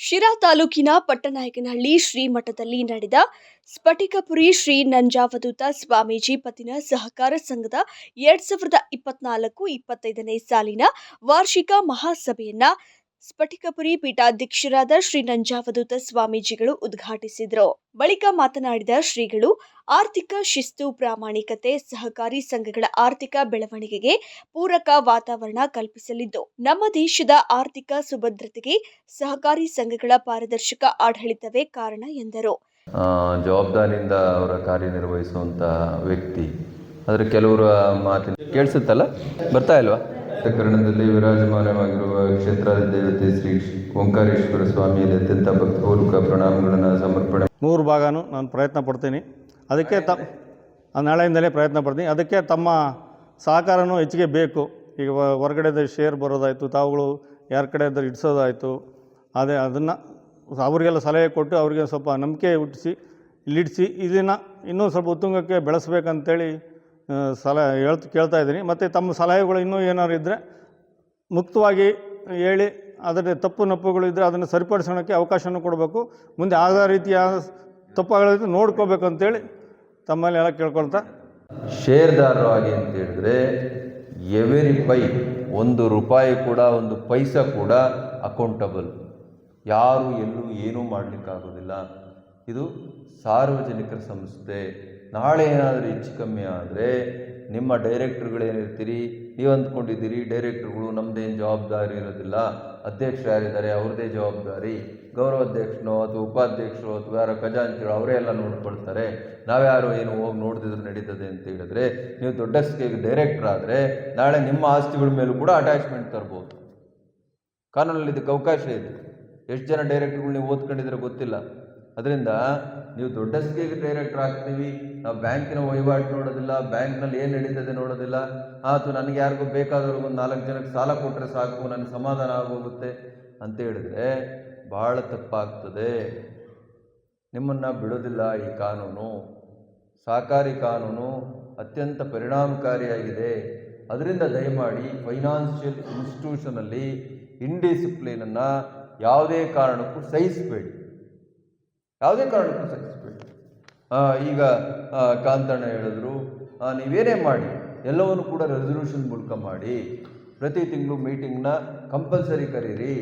ಶಿರಾ ತಾಲೂಕಿನ ಪಟ್ಟನಾಯಕನಹಳ್ಳಿ ಶ್ರೀಮಠದಲ್ಲಿ ನಡೆದ ಸ್ಫಟಿಕಪುರಿ ಶ್ರೀ ನಂಜಾವಧೂತ ಸ್ವಾಮೀಜಿ ಪತಿನ ಸಹಕಾರ ಸಂಘದ ಎರಡ್ ಸಾವಿರದ ಇಪ್ಪತ್ನಾಲ್ಕು ಇಪ್ಪತ್ತೈದನೇ ಸಾಲಿನ ವಾರ್ಷಿಕ ಮಹಾಸಭೆಯನ್ನ ಸ್ಫಟಿಕಪುರಿ ಪೀಠಾಧ್ಯಕ್ಷರಾದ ಶ್ರೀ ನಂಜಾವಧೂತ ಸ್ವಾಮೀಜಿಗಳು ಉದ್ಘಾಟಿಸಿದರು. ಬಳಿಕ ಮಾತನಾಡಿದ ಶ್ರೀಗಳು, ಆರ್ಥಿಕ ಶಿಸ್ತು ಪ್ರಾಮಾಣಿಕತೆ, ಸಹಕಾರಿ ಸಂಘಗಳ ಆರ್ಥಿಕ ಬೆಳವಣಿಗೆಗೆ ಪೂರಕ ವಾತಾವರಣ ಕಲ್ಪಿಸಲಿದ್ದು, ನಮ್ಮ ದೇಶದ ಆರ್ಥಿಕ ಸುಭದ್ರತೆಗೆ ಸಹಕಾರಿ ಸಂಘಗಳ ಪಾರದರ್ಶಕ ಆಡಳಿತವೇ ಕಾರಣ ಎಂದರು. ಜವಾಬ್ದಾರಿಯಿಂದ ಅವರ ಕಾರ್ಯನಿರ್ವಹಿಸುವಂತಹ ವ್ಯಕ್ತಿ. ಆದರೆ ಕೆಲವರ ಮಾತಿನ ಕೇಳಿಸುತ್ತಲ್ಲ? ಬರ್ತಾ ಇಲ್ವಾ? ಕರ್ಣದಲ್ಲಿ ವಿರಾಜಮಾನವಾಗಿರುವ ಕ್ಷೇತ್ರಾದಿ ದೇವತೆ ಶ್ರೀ ಓಂಕಾರೇಶ್ವರ ಸ್ವಾಮಿಯಲ್ಲಿ ಅತ್ಯಂತ ಭಕ್ತಿಪೂರ್ವಕ ಪ್ರಣಾಮಗಳನ್ನು ಸಮರ್ಪಣೆ ಮೂರು ಭಾಗನೂ ನಾನು ಪ್ರಯತ್ನ ಪಡ್ತೀನಿ. ಅದಕ್ಕೆ ತ ನಾಳೆಯಿಂದಲೇ ಪ್ರಯತ್ನ ಪಡ್ತೀನಿ. ಅದಕ್ಕೆ ತಮ್ಮ ಸಹಕಾರನೂ ಹೆಚ್ಚಿಗೆ ಬೇಕು. ಈಗ ಹೊರಗಡೆದ ಶೇರ್ ಬರೋದಾಯಿತು, ತಾವುಗಳು ಯಾರ ಕಡೆ ಇಡಿಸೋದಾಯಿತು. ಅದೇ ಅದನ್ನು ಅವರಿಗೆಲ್ಲ ಸಲಹೆ ಕೊಟ್ಟು ಅವರಿಗೆ ಸ್ವಲ್ಪ ನಂಬಿಕೆ ಹುಟ್ಟಿಸಿ, ಇಲ್ಲಿಡಿಸಿ ಇದನ್ನು ಇನ್ನೂ ಸ್ವಲ್ಪ ಉತ್ತುಂಗಕ್ಕೆ ಬೆಳೆಸ್ಬೇಕಂತೇಳಿ ಆ, ಸಲಹೆ ಹೇಳ್ತಾ ಕೇಳ್ತಾ ಇದ್ದೀನಿ. ಮತ್ತು ತಮ್ಮ ಸಲಹೆಗಳು ಇನ್ನೂ ಏನಾದ್ರು ಇದ್ದರೆ ಮುಕ್ತವಾಗಿ ಹೇಳಿ ಅದರ ತಪ್ಪು ನಪ್ಪುಗಳು ಇದ್ದರೆ ಅದನ್ನು ಸರಿಪಡಿಸೋಣಕ್ಕೆ ಅವಕಾಶನೂ ಕೊಡಬೇಕು. ಮುಂದೆ ಆದ ರೀತಿಯ ತಪ್ಪುಗಳಿದ್ದು ನೋಡ್ಕೋಬೇಕು ಅಂತೇಳಿ ತಮ್ಮಲ್ಲಿ ಎಲ್ಲ ಕೇಳ್ಕೊಳ್ತಾ. ಶೇರ್ದಾರರು ಆಗಿ ಅಂತ ಹೇಳಿದ್ರೆ ಎವರಿ ಪೈ ಒಂದು ರೂಪಾಯಿ ಕೂಡ ಒಂದು ಪೈಸ ಕೂಡ ಅಕೌಂಟಬಲ್ ಯಾರು ಎಲ್ಲೂ ಏನೂ ಮಾಡಲಿಕ್ಕಾಗೋದಿಲ್ಲ. ಇದು ಸಾರ್ವಜನಿಕರ ಸಂಸ್ಥೆ ನಾಳೆ ಏನಾದರೂ ಹೆಚ್ಚು ಕಮ್ಮಿ ಆದರೆ ನಿಮ್ಮ ಡೈರೆಕ್ಟ್ರುಗಳೇನಿರ್ತೀರಿ? ನೀವು ಅಂದ್ಕೊಂಡಿದ್ದೀರಿ, ಡೈರೆಕ್ಟ್ರುಗಳು ನಮ್ಮದೇನು ಜವಾಬ್ದಾರಿ ಇರೋದಿಲ್ಲ. ಅಧ್ಯಕ್ಷರು ಯಾರಿದ್ದಾರೆ ಅವ್ರದ್ದೇ ಜವಾಬ್ದಾರಿ. ಗೌರವ ಅಧ್ಯಕ್ಷನೋ ಅಥವಾ ಉಪಾಧ್ಯಕ್ಷರು ಅಥವಾ ಯಾರೋ ಖಜಾಂಚಿಗಳು ಅವರೇ ಎಲ್ಲ ನೋಡ್ಕೊಳ್ತಾರೆ. ನಾವ್ಯಾರು ಏನು ಹೋಗಿ ನೋಡಿದ್ರೆ ನಡೀತದೆ ಅಂತ ಹೇಳಿದ್ರೆ ನೀವು ದೊಡ್ಡ ಸ್ಕೇಲ್ ಡೈರೆಕ್ಟರ್ ಆದರೆ ನಾಳೆ ನಿಮ್ಮ ಆಸ್ತಿಗಳ ಮೇಲೂ ಕೂಡ ಅಟ್ಯಾಚ್ಮೆಂಟ್ ತರ್ಬೋದು. ಕಾನೂನಲ್ಲಿ ಇದಕ್ಕೆ ಅವಕಾಶ ಇದೆ. ಎಷ್ಟು ಜನ ಡೈರೆಕ್ಟ್ರುಗಳು ನೀವು ಓದ್ಕೊಂಡಿದ್ರೆ ಗೊತ್ತಿಲ್ಲ. ಅದರಿಂದ ನೀವು ದೊಡ್ಡ ಸ್ಕೇಲ್ ಡೈರೆಕ್ಟರ್ ಆಗ್ತೀವಿ. ನಾವು ಬ್ಯಾಂಕಿನ ವಹಿವಾಟು ನೋಡೋದಿಲ್ಲ ಬ್ಯಾಂಕ್ನಲ್ಲಿ ಏನು ನಡೀತದೆ ನೋಡೋದಿಲ್ಲ. ಆತು ನನಗೆ ಯಾರಿಗೂ ಬೇಕಾದವ್ರಿಗೆ ಒಂದು ನಾಲ್ಕು ಜನಕ್ಕೆ ಸಾಲ ಕೊಟ್ಟರೆ ಸಾಕು, ನನಗೆ ಸಮಾಧಾನ ಆಗೋಗುತ್ತೆ ಅಂತ ಹೇಳಿದ್ರೆ ಭಾಳ ತಪ್ಪಾಗ್ತದೆ. ನಿಮ್ಮನ್ನು ಬಿಡೋದಿಲ್ಲ ಈ ಕಾನೂನು. ಸಹಕಾರಿ ಕಾನೂನು ಅತ್ಯಂತ ಪರಿಣಾಮಕಾರಿಯಾಗಿದೆ. ಅದರಿಂದ ದಯಮಾಡಿ ಫೈನಾನ್ಷಿಯಲ್ ಇನ್ಸ್ಟಿಟ್ಯೂಷನಲ್ಲಿ ಇಂಡಿಸಿಪ್ಲಿನನ್ನು ಯಾವುದೇ ಕಾರಣಕ್ಕೂ ಸಹಿಸಬೇಡಿ. ಯಾವುದೇ ಕಾರಣಕ್ಕೂ ಸಹಿಸಬೇಡಿ. ಈಗ ಕಾಂತಣ್ಣ ಹೇಳಿದ್ರು ನೀವೇನೇ ಮಾಡಿ, ಎಲ್ಲವನ್ನು ಕೂಡ ರೆಸಲ್ಯೂಷನ್ ಮೂಲಕ ಮಾಡಿ, ಪ್ರತಿ ತಿಂಗಳು ಮೀಟಿಂಗ್ನ ಕಂಪಲ್ಸರಿ ಕರೀರಿ.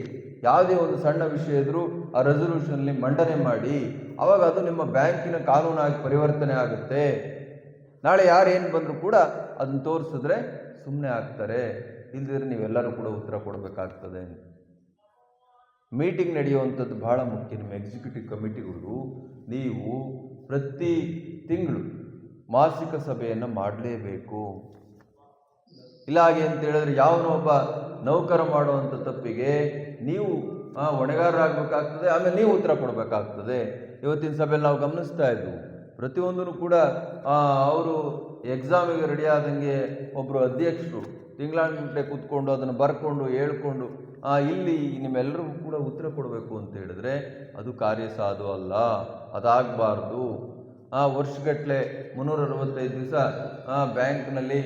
ಯಾವುದೇ ಒಂದು ಸಣ್ಣ ವಿಷಯ ಇದ್ದರೂ ಆ ರೆಸಲ್ಯೂಷನ್ಲಿ ಮಂಡನೆ ಮಾಡಿ ಆವಾಗ ಅದು ನಿಮ್ಮ ಬ್ಯಾಂಕಿನ ಕಾನೂನಾಗಿ ಪರಿವರ್ತನೆ ಆಗುತ್ತೆ. ನಾಳೆ ಯಾರು ಏನು ಬಂದರೂ ಕೂಡ ಅದನ್ನು ತೋರಿಸಿದ್ರೆ ಸುಮ್ಮನೆ ಆಗ್ತಾರೆ. ಇಲ್ಲದಿದ್ರೆ ನೀವೆಲ್ಲರೂ ಕೂಡ ಉತ್ತರ ಕೊಡಬೇಕಾಗ್ತದೆ ಮೀಟಿಂಗ್ ನಡೆಯುವಂಥದ್ದು ಭಾಳ ಮುಖ್ಯ. ನಿಮ್ಮ ಎಕ್ಸಿಕ್ಯೂಟಿವ್ ಕಮಿಟಿಗಳು ನೀವು ಪ್ರತಿ ತಿಂಗಳು ಮಾಸಿಕ ಸಭೆಯನ್ನು ಮಾಡಲೇಬೇಕು. ಇಲ್ಲ ಹಾಗೆ ಅಂತ ಹೇಳಿದ್ರೆ ಯಾವನೋ ಒಬ್ಬ ನೌಕರ ಮಾಡುವಂಥ ತಪ್ಪಿಗೆ ನೀವು ಹೊಣೆಗಾರರಾಗಬೇಕಾಗ್ತದೆ, ಆಮೇಲೆ ನೀವು ಉತ್ತರ ಕೊಡಬೇಕಾಗ್ತದೆ. ಇವತ್ತಿನ ಸಭೆಯಲ್ಲಿ ನಾವು ಗಮನಿಸ್ತಾ ಇದ್ವು. ಪ್ರತಿಯೊಂದನ್ನು ಕೂಡ ಅವರು ಎಕ್ಸಾಮಿಗೆ ರೆಡಿ ಆದಂಗೆ ಒಬ್ಬರು ಅಧ್ಯಕ್ಷರು ತಿಂಗಳಾಂಗಟ್ಟೆ ಕೂತ್ಕೊಂಡು ಅದನ್ನು ಬರ್ಕೊಂಡು ಹೇಳ್ಕೊಂಡು ಇಲ್ಲಿ ನಿಮ್ಮೆಲ್ಲರಿಗೂ ಕೂಡ ಉತ್ತರ ಕೊಡಬೇಕು ಅಂತ ಹೇಳಿದ್ರೆ, ಅದು ಕಾರ್ಯ ಸಾಧು ಅಲ್ಲ, ಅದಾಗಬಾರ್ದು. ಆ ವರ್ಷಗಟ್ಟಲೆ ಮುನ್ನೂರ ಅರವತ್ತೈದು ದಿವಸ ಬ್ಯಾಂಕ್ನಲ್ಲಿ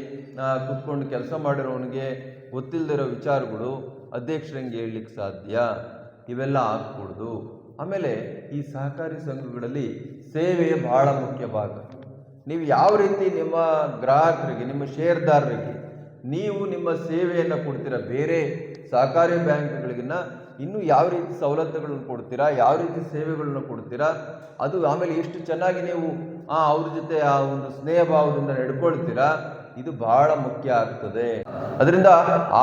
ಕೂತ್ಕೊಂಡು ಕೆಲಸ ಮಾಡಿರೋನಿಗೆ ಗೊತ್ತಿಲ್ಲದಿರೋ ವಿಚಾರಗಳು ಅಧ್ಯಕ್ಷರಂಗೆ ಹೇಳಲಿಕ್ಕೆ ಸಾಧ್ಯ. ಇವೆಲ್ಲ ಆಗ್ಕೂಡ್ದು ಆಮೇಲೆ ಈ ಸಹಕಾರಿ ಸಂಘಗಳಲ್ಲಿ ಸೇವೆ ಬಹಳ ಮುಖ್ಯ ಭಾಗ. ನೀವು ಯಾವ ರೀತಿ ನಿಮ್ಮ ಗ್ರಾಹಕರಿಗೆ, ನಿಮ್ಮ ಷೇರ್ದಾರರಿಗೆ ನೀವು ನಿಮ್ಮ ಸೇವೆಯನ್ನು ಕೊಡ್ತೀರ? ಬೇರೆ ಸಹಕಾರಿ ಬ್ಯಾಂಕ್ಗಳಿಗಿನ್ನ ಇನ್ನೂ ಯಾವ ರೀತಿ ಸವಲತ್ತುಗಳನ್ನು ಕೊಡ್ತೀರಾ? ಯಾವ ರೀತಿ ಸೇವೆಗಳನ್ನು ಕೊಡ್ತೀರಾ? ಅದು ಆಮೇಲೆ ಎಷ್ಟು ಚೆನ್ನಾಗಿ ನೀವು ಆ ಅವ್ರ ಜೊತೆ ಆ ಒಂದು ಸ್ನೇಹ ಭಾವದಿಂದ ನಡ್ಕೊಳ್ತೀರಾ? ಇದು ಬಹಳ ಮುಖ್ಯ ಆಗ್ತದೆ. ಅದರಿಂದ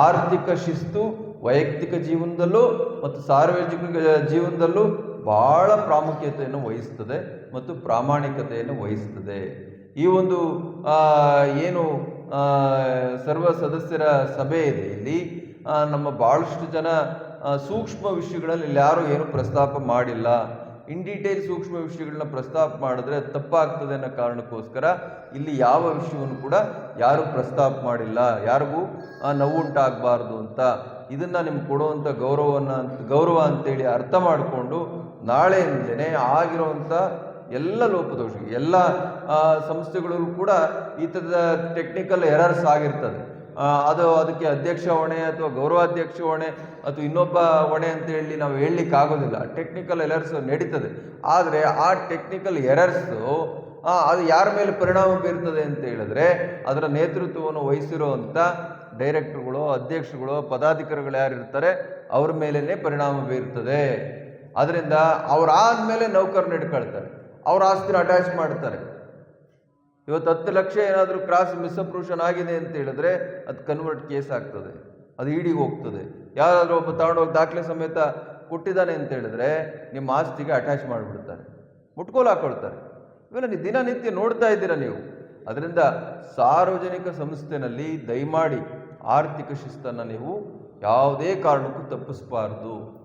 ಆರ್ಥಿಕ ಶಿಸ್ತು, ವೈಯಕ್ತಿಕ ಜೀವನದಲ್ಲೂ ಮತ್ತು ಸಾರ್ವಜನಿಕ ಜೀವನದಲ್ಲೂ ಬಹಳ ಪ್ರಾಮುಖ್ಯತೆಯನ್ನು ವಹಿಸ್ತದೆ ಮತ್ತು ಪ್ರಾಮಾಣಿಕತೆಯನ್ನು ವಹಿಸ್ತದೆ. ಈ ಒಂದು ಏನು ಸರ್ವ ಸದಸ್ಯರ ಸಭೆ ಇದೆ ಇಲ್ಲಿ. ನಮ್ಮ ಭಾಳಷ್ಟು ಜನ ಸೂಕ್ಷ್ಮ ವಿಷಯಗಳಲ್ಲಿ ಇಲ್ಲಿ ಯಾರೂ ಏನು ಪ್ರಸ್ತಾಪ ಮಾಡಿಲ್ಲ. ಇನ್ ಡೀಟೇಲ್ ಸೂಕ್ಷ್ಮ ವಿಷಯಗಳನ್ನ ಪ್ರಸ್ತಾಪ ಮಾಡಿದ್ರೆ ತಪ್ಪಾಗ್ತದೆ ಅನ್ನೋ ಕಾರಣಕ್ಕೋಸ್ಕರ ಇಲ್ಲಿ ಯಾವ ವಿಷಯವನ್ನು ಕೂಡ ಯಾರು ಪ್ರಸ್ತಾಪ ಮಾಡಿಲ್ಲ. ಯಾರಿಗೂ ನೋವುಂಟಾಗಬಾರ್ದು ಅಂತ. ಇದನ್ನು ನಿಮ್ಗೆ ಕೊಡುವಂಥ ಗೌರವವನ್ನು ಅಂತ, ಗೌರವ ಅಂತೇಳಿ ಅರ್ಥ ಮಾಡಿಕೊಂಡು ನಾಳೆಯಿಂದಲೇ ಆಗಿರುವಂಥ ಎಲ್ಲ ಲೋಪದೋಷ, ಎಲ್ಲ ಸಂಸ್ಥೆಗಳಲ್ಲೂ ಕೂಡ ಈ ಥರದ ಟೆಕ್ನಿಕಲ್ ಎರರ್ಸ್ ಆಗಿರ್ತದೆ ಅದು ಅದಕ್ಕೆ ಅಧ್ಯಕ್ಷ ಹೊಣೆ ಅಥವಾ ಗೌರವಾಧ್ಯಕ್ಷ ಹೊಣೆ ಅಥವಾ ಇನ್ನೊಬ್ಬ ಹೊಣೆ ಅಂತ ಹೇಳಿ ನಾವು ಹೇಳಲಿಕ್ಕೆ ಆಗೋದಿಲ್ಲ. ಟೆಕ್ನಿಕಲ್ ಎರರ್ಸ್ ನಡೀತದೆ. ಆದರೆ ಆ ಟೆಕ್ನಿಕಲ್ ಎರರ್ಸು ಅದು ಯಾರ ಮೇಲೆ ಪರಿಣಾಮ ಬೀರ್ತದೆ ಅಂತ ಹೇಳಿದ್ರೆ ಅದರ ನೇತೃತ್ವವನ್ನು ವಹಿಸಿರುವಂಥ ಡೈರೆಕ್ಟರ್ಗಳು, ಅಧ್ಯಕ್ಷಗಳು, ಪದಾಧಿಕಾರಿಗಳು ಯಾರಿರ್ತಾರೆ ಅವ್ರ ಮೇಲೇ ಪರಿಣಾಮ ಬೀರ್ತದೆ. ಅದರಿಂದ ಅವರಾದ್ಮೇಲೆ ನೌಕರನ್ನ ಹಿಡ್ಕೊಳ್ತಾರೆ. ಅವ್ರ ಆಸ್ತಿನ ಅಟ್ಯಾಚ್ ಮಾಡ್ತಾರೆ. ಇವತ್ತು ಹತ್ತು ಲಕ್ಷ ಏನಾದರೂ ಕ್ರಾಸ್ ಮಿಸ್ಅಪ್ರೂಷನ್ ಆಗಿದೆ ಅಂತ ಹೇಳಿದ್ರೆ ಅದು ಕನ್ವರ್ಟ್ ಕೇಸ್ ಆಗ್ತದೆ. ಅದು ಇಡಿಗೆ ಹೋಗ್ತದೆ. ಯಾರಾದರೂ ಒಬ್ಬ ತಗೊಂಡೋಗಿ ದಾಖಲೆ ಸಮೇತ ಕೊಟ್ಟಿದ್ದಾನೆ ಅಂತ ಹೇಳಿದ್ರೆ ನಿಮ್ಮ ಆಸ್ತಿಗೆ ಅಟ್ಯಾಚ್ ಮಾಡಿಬಿಡ್ತಾರೆ. ಮುಟ್ಕೋಲು ಹಾಕೊಳ್ತಾರೆ. ಇವೆಲ್ಲ ನೀವು ದಿನನಿತ್ಯ ನೋಡ್ತಾ ಇದ್ದೀರಾ ನೀವು? ಅದರಿಂದ ಸಾರ್ವಜನಿಕ ಸಂಸ್ಥೆನಲ್ಲಿ ದಯಮಾಡಿ ಆರ್ಥಿಕ ಶಿಸ್ತನ್ನು ನೀವು ಯಾವುದೇ ಕಾರಣಕ್ಕೂ ತಪ್ಪಿಸಬಾರ್ದು.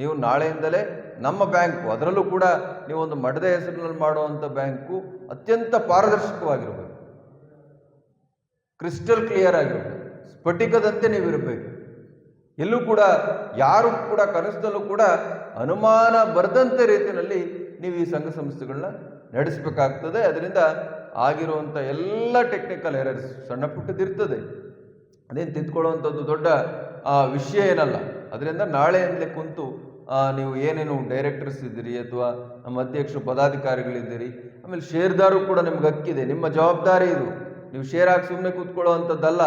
ನೀವು ನಾಳೆಯಿಂದಲೇ ನಮ್ಮ ಬ್ಯಾಂಕು, ಅದರಲ್ಲೂ ಕೂಡ ನೀವು ಒಂದು ಮಠದ ಹೆಸರಿನಲ್ಲಿ ಮಾಡುವಂಥ ಬ್ಯಾಂಕು ಅತ್ಯಂತ ಪಾರದರ್ಶಕವಾಗಿರಬೇಕು. ಕ್ರಿಸ್ಟಲ್ ಕ್ಲಿಯರ್ ಆಗಿರಬೇಕು. ಸ್ಫಟಿಕದಂತೆ ನೀವಿರಬೇಕು ಎಲ್ಲೂ ಕೂಡ ಯಾರು ಕೂಡ ಕನಸದಲ್ಲೂ ಕೂಡ ಅನುಮಾನ ಬರದಂತೆ ರೀತಿಯಲ್ಲಿ ನೀವು ಈ ಸಂಘ ಸಂಸ್ಥೆಗಳನ್ನ ನಡೆಸಬೇಕಾಗ್ತದೆ. ಅದರಿಂದ ಆಗಿರುವಂಥ ಎಲ್ಲ ಟೆಕ್ನಿಕಲ್ ಎರರ್ಸ್ ಸಣ್ಣ ಪುಟ್ಟದಿರ್ತದೆ ಅದೇನು ತಿದ್ಕೊಳ್ಳುವಂಥದ್ದು ದೊಡ್ಡ ವಿಷಯ ಏನಲ್ಲ. ಅದರಿಂದ ನಾಳೆಯಿಂದಲೇ ಕುಂತು ನೀವು ಏನೇನು ಡೈರೆಕ್ಟರ್ಸ್ ಇದ್ದೀರಿ ಅಥವಾ ನಮ್ಮ ಅಧ್ಯಕ್ಷರು ಪದಾಧಿಕಾರಿಗಳಿದ್ದೀರಿ? ಆಮೇಲೆ ಶೇರ್ದಾರು ಕೂಡ ನಿಮ್ಗೆ ಹಕ್ಕಿದೆ. ನಿಮ್ಮ ಜವಾಬ್ದಾರಿ ಇದು. ನೀವು ಶೇರ್ ಹಾಕಿ ಸುಮ್ಮನೆ ಕೂತ್ಕೊಳ್ಳುವಂಥದ್ದಲ್ಲ.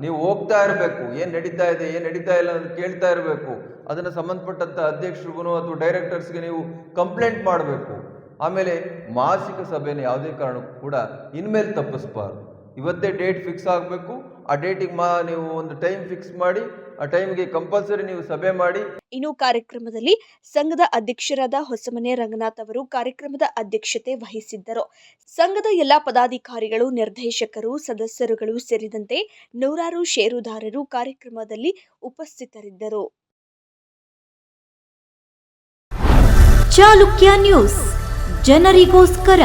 ನೀವು ಹೋಗ್ತಾ ಇರಬೇಕು. ಏನು ನಡೀತಾ ಇದೆ, ಏನು ನಡೀತಾ ಇಲ್ಲ ಅಂತ ಕೇಳ್ತಾ ಇರಬೇಕು. ಅದನ್ನು ಸಂಬಂಧಪಟ್ಟಂಥ ಅಧ್ಯಕ್ಷರಿಗೂ ಅಥವಾ ಡೈರೆಕ್ಟರ್ಸ್ಗೆ ನೀವು ಕಂಪ್ಲೇಂಟ್ ಮಾಡಬೇಕು. ಆಮೇಲೆ ಮಾಸಿಕ ಸಭೆಯನ್ನು ಯಾವುದೇ ಕಾರಣಕ್ಕೂ ಕೂಡ ಇನ್ಮೇಲೆ ತಪ್ಪಿಸ್ಬಾರ್ದು. ಇವತ್ತೇ ಡೇಟ್ ಫಿಕ್ಸ್ ಆಗಬೇಕು. ಆ ಡೇಟಿಗೆ ಮಾ ನೀವು ಒಂದು ಟೈಮ್ ಫಿಕ್ಸ್ ಮಾಡಿ ಆ ಟೈಮ್ಗೆ ಕಂಪಲ್ಸರಿ ನೀವು ಸಭೆ ಮಾಡಿ. ಇನ್ನು ಕಾರ್ಯಕ್ರಮದಲ್ಲಿ ಸಂಘದ ಅಧ್ಯಕ್ಷರಾದ ಹೊಸಮನೆ ರಂಗನಾಥ್ ಅವರು ಕಾರ್ಯಕ್ರಮದ ಅಧ್ಯಕ್ಷತೆ ವಹಿಸಿದ್ದರು. ಸಂಘದ ಎಲ್ಲ ಪದಾಧಿಕಾರಿಗಳು ನಿರ್ದೇಶಕರು ಸದಸ್ಯರುಗಳು ಸೇರಿದಂತೆ ನೂರಾರು ಷೇರುದಾರರು ಕಾರ್ಯಕ್ರಮದಲ್ಲಿ ಉಪಸ್ಥಿತರಿದ್ದರು. ಚಾಲುಕ್ಯ ನ್ಯೂಸ್. ಜನರಿಗೋಸ್ಕರ.